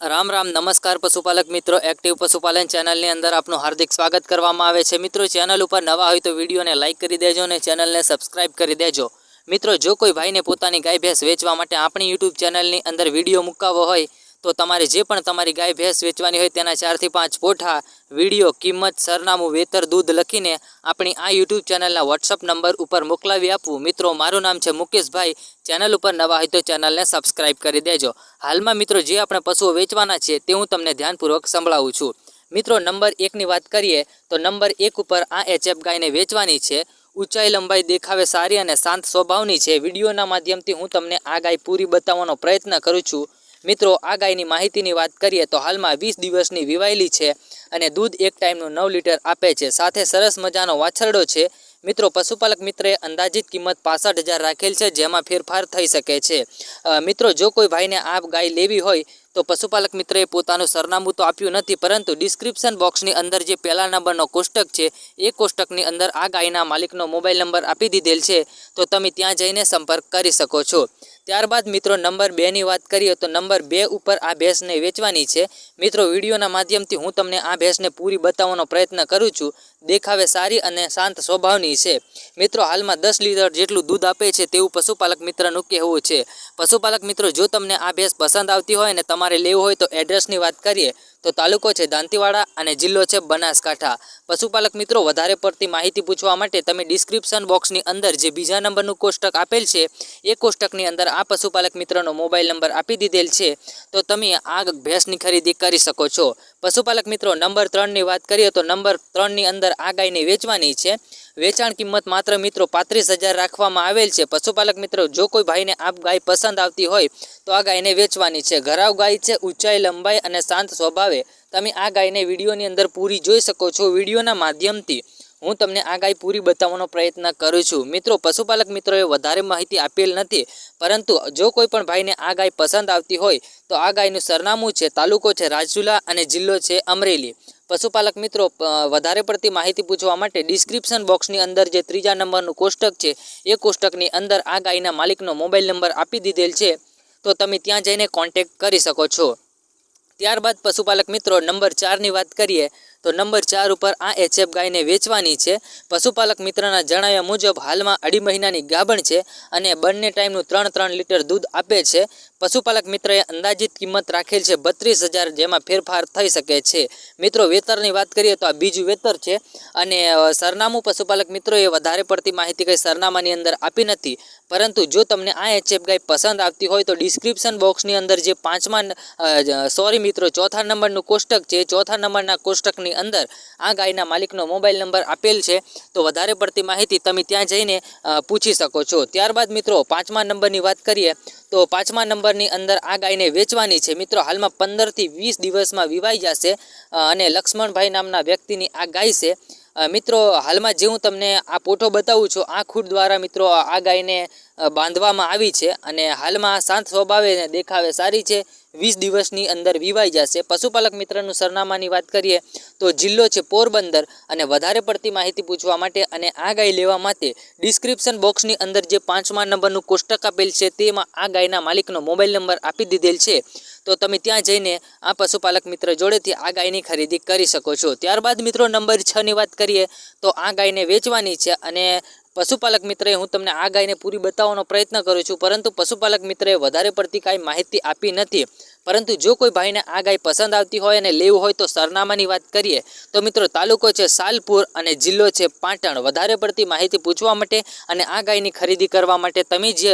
રામ રામ, નમસ્કાર પશુપાલક મિત્રો. એક્ટિવ પશુપાલન ચેનલની અંદર આપનું હાર્દિક સ્વાગત કરવામાં આવે છે. મિત્રો ચેનલ ઉપર નવા હોય તો વિડીયોને લાઇક કરી દેજો અને ચેનલને સબસ્ક્રાઇબ કરી દેજો. મિત્રો, જો કોઈ ભાઈને પોતાની ગાય ભેંસ વેચવા માટે આપણી યુટ્યુબ ચેનલની અંદર વીડિયો મુકાવવો હોય તો તમારે જે પણ તમારી ગાય, ભેંસ વેચવાની હોય તેના ચારથી પાંચ પોઠા, વીડિયો, કિંમત, સરનામું, વેતર, દૂધ લખીને આપણી આ યુટ્યુબ ચેનલના વોટ્સઅપ નંબર ઉપર મોકલાવી આપવું. મિત્રો, મારું નામ છે મુકેશભાઈ. ચેનલ ઉપર નવા હોય તો ચેનલને સબસ્ક્રાઇબ કરી દેજો. હાલમાં મિત્રો, જે આપણે પશુઓ વેચવાના છે તે હું તમને ધ્યાનપૂર્વક સંભળાવું છું. મિત્રો, નંબર એકની વાત કરીએ તો નંબર એક ઉપર આ એચએફ ગાયને વેચવાની છે. ઊંચાઈ લંબાઈ, દેખાવે સારી અને શાંત સ્વભાવની છે. વિડીયોના માધ્યમથી હું તમને આ ગાય પૂરી બતાવવાનો પ્રયત્ન કરું છું. મિત્રો, આ ગાયની માહિતીની વાત કરીએ તો હાલમાં વીસ દિવસની વિવાયેલી છે અને દૂધ એક ટાઈમનું નવ લીટર આપે છે. સાથે સરસ મજાનો વાછરડો છે. મિત્રો, પશુપાલક મિત્રએ અંદાજિત કિંમત પાસઠ હજાર રાખેલ છે, જેમાં ફેરફાર થઈ શકે છે. મિત્રો, જો કોઈ ભાઈને આ ગાય લેવી હોય, તો પશુપાલક મિત્રએ પોતાનું સરનામું તો આપ્યું નથી, પરંતુ ડિસ્ક્રિપ્શન બોક્સની અંદર જે પહેલા નંબરનો કોષ્ટક છે, એ કોષ્ટકની અંદર આ ગાયના માલિકનો મોબાઈલ નંબર આપી દીધેલ છે, તો તમે ત્યાં જઈને સંપર્ક કરી શકો છો. ત્યારબાદ, મિત્રો, નંબર બેની વાત કરીએ, તો નંબર બે ઉપર આ ભેંસને વેચવાની છે. મિત્રો, વિડીયોના માધ્યમથી હું તમને આ ભેંસને પૂરી બતાવવાનો પ્રયત્ન કરું છું. દેખાવે સારી અને શાંત સ્વભાવની છે. મિત્રો, હાલમાં દસ લીટર જેટલું દૂધ આપે છે તેવું પશુપાલક મિત્રનું કહેવું છે. પશુપાલક મિત્રો, જો તમને આ ભેંસ પસંદ આવતી હોય અને તમારે લેવું હોય તો એડ્રેસની વાત કરીએ. તો તાલુકો છે દાંતીવાડા અને જિલ્લો છે બનાસકાંઠા. પશુપાલક મિત્રો, વધારે પડતી માહિતી પૂછવા માટે તમે ડિસ્ક્રિપ્શન બોક્સની અંદર જે બીજા નંબરનું કોષ્ટક આપેલ છે, એ કોષ્ટકની અંદર આ પશુપાલક મિત્રનો મોબાઈલ નંબર આપી દીધેલ છે, તો તમે આ ભેંસની ખરીદી કરી શકો છો. પશુપાલક મિત્રો, નંબર ત્રણની વાત કરીએ તો નંબર ત્રણની અંદર આ ગાયને વેચવાની છે. વેચાણ કિંમત માત્ર મિત્રો પાંત્રીસ હજાર રાખવામાં આવેલ છે. પશુપાલક મિત્રો, જો કોઈ ભાઈને આ ગાય પસંદ આવતી હોય, તો આ ગાયને વેચવાની છે. ઘરાવ ગાય છે, ઊંચાઈ, લંબાઈ અને શાંત સ્વભાવે તમે આ ગાયને વિડીયોની અંદર પૂરી જોઈ શકો છો. વિડીયોના માધ્યમથી હું તમને આ ગાય પૂરી બતાવવાનો પ્રયત્ન કરું છું. મિત્રો, પશુપાલક મિત્રોએ વધારે માહિતી આપેલ નથી, પરંતુ જો કોઈ પણ ભાઈને આ ગાય પસંદ આવતી હોય, તો આ ગાયનું સરનામું છે, તાલુકો છે રાજુલા અને જિલ્લો છે અમરેલી. પશુપાલક મિત્રો વધારે પડતી માહિતી પૂછવા માટે ડિસ્ક્રિપ્શન બોક્સની અંદર જે ત્રીજા નંબરનું કોષ્ટક છે, એ કોષ્ટકની અંદર આ ગાયના માલિકનો મોબાઈલ નંબર આપી દીધેલ છે, તો તમે ત્યાં જઈને કોન્ટેક્ટ કરી શકો છો. ત્યારબાદ પશુપાલક મિત્રો નંબર ચારની વાત કરીએ તો નંબર ચાર ઉપર આ એચએફ ગાયને વેચવાની છે. પશુપાલક મિત્રના જણાવ્યા મુજબ હાલમાં અઢી મહિનાની ગાભણ છે અને બંને ટાઈમનું ત્રણ ત્રણ લીટર દૂધ આપે છે. પશુપાલક મિત્રએ અંદાજિત કિંમત રાખેલ છે બત્રીસ હજાર જેમાં ફેરફાર થઈ શકે છે. મિત્રો, વેતરની વાત કરીએ તો આ બીજું વેતર છે અને સરનામું પશુપાલક મિત્રોએ વધારે પડતી માહિતી કંઈ સરનામાની અંદર આપી નથી. પરંતુ જો તમને આ એચએફ ગાય પસંદ આવતી હોય તો ડિસ્ક્રિપ્શન બોક્સની અંદર જે પાંચમા સોરી મિત્રો, ચોથા નંબરનું કોષ્ટક છે, ચોથા નંબરના કોષ્ટકની અંદર આ ગાયના માલિકનો મોબાઈલ નંબર આપેલ છે. તો વધારે પડતી માહિતી તમે ત્યાં જઈને પૂછી શકો છો. ત્યારબાદ મિત્રો, પાંચમા નંબરની વાત કરીએ, તો પાંચમા નંબરની અંદર આ ગાયને વેચવાની છે. મિત્રો, હાલમાં પંદરથી વીસ દિવસમાં વિવાઈ જશે અને લક્ષ્મણભાઈ નામના વ્યક્તિની આ ગાય છે. મિત્રો, હાલમાં જે હું તમને આ પોઠો બતાવું છું, આ ખૂટ દ્વારા મિત્રો, આ ગાયને બાંધવામાં આવી છે અને હાલમાં શાંત સ્વભાવે દેખાવે સારી છે. વીસ દિવસની અંદર વિવાઈ જશે. પશુપાલક મિત્રનું સરનામાની વાત કરીએ તો જિલ્લો છે પોરબંદર અને વધારે પડતી માહિતી પૂછવા માટે અને આ ગાય લેવા માટે ડિસ્ક્રિપ્શન બોક્સની અંદર જે પાંચમા નંબરનું કોષ્ટક આપેલ છે, તેમાં આ ગાયના માલિકનો મોબાઈલ નંબર આપી દીધેલ છે. તો તમે ત્યાં જઈને આ પશુપાલક મિત્ર જોડેથી આ ગાયની ખરીદી કરી શકો છો. ત્યારબાદ મિત્રો નંબર છની વાત કરીએ, તો આ ગાયને વેચવાની છે અને પશુપાલક મિત્રએ હું તમને આ ગાયને પૂરી બતાવવાનો પ્રયત્ન કરું છું, પરંતુ પશુપાલક મિત્રએ વધારે પડતી કાંઈ માહિતી આપી નથી. પરંતુ જો કોઈ ભાઈને આ ગાય પસંદ આવતી હોય અને લેવું હોય તો સરનામાની વાત કરીએ, તો મિત્રો તાલુકો છે સાલપુર અને જિલ્લો છે પાટણ. વધારે પડતી માહિતી પૂછવા માટે અને આ ગાયની ખરીદી કરવા માટે તમે જે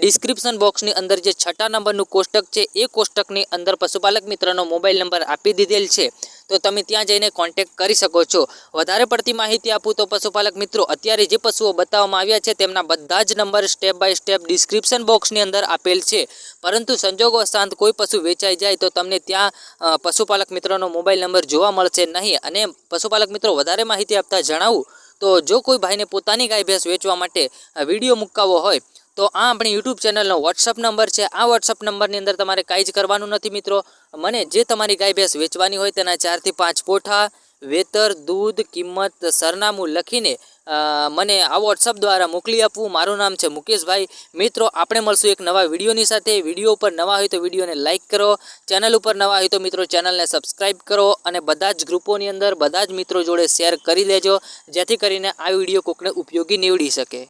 ડિસ્ક્રિપ્શન બોક્સની અંદર જે છઠ્ઠા નંબરનું કોષ્ટક છે, એ કોષ્ટકની અંદર પશુપાલક મિત્રનો મોબાઈલ નંબર આપી દીધેલ છે. તો તમે ત્યાં જઈને કોન્ટેક્ટ કરી શકો છો. વધારે પડતી માહિતી આપું તો પશુપાલક મિત્રો અત્યારે જે પશુઓ બતાવવામાં આવ્યા છે, તેમના બધા જ number step by step description બોક્સની અંદર આપેલ છે. પરંતુ સંજોગો શાંત કોઈ પશુ વેચાઈ જાય તો તમને ત્યાં પશુપાલક મિત્રોનો મોબાઈલ નંબર જોવા મળશે નહીં. અને પશુપાલક મિત્રો, વધારે માહિતી આપતા જણાવું તો જો કોઈ ભાઈને પોતાની ગાય ભેંસ વેચવા માટે વીડિયો મુકાવવો હોય, તો આ આપણી યુટ્યુબ ચેનલનો વોટ્સઅપ નંબર છે. આ વોટ્સઅપ નંબરની અંદર તમારે કાંઈ જ કરવાનું નથી મિત્રો. મને જે તમારી ગાય ભેંસ વેચવાની હોય તેના ચારથી પાંચ પોઠા, વેતર, દૂધ, કિંમત, સરનામું લખીને મને આ વોટ્સઅપ દ્વારા મોકલી આપવું. મારું નામ છે મુકેશભાઈ. મિત્રો, આપણે મળશું એક નવા વિડીયોની સાથે. વીડિયો ઉપર નવા હોય તો વિડીયોને લાઇક કરો. ચેનલ ઉપર નવા હોય તો મિત્રો ચેનલને સબસ્ક્રાઇબ કરો અને બધા જ ગ્રુપોની અંદર બધા જ મિત્રો જોડે શેર કરી દેજો જેથી કરીને આ વીડિયો કોકને ઉપયોગી નીવડી શકે.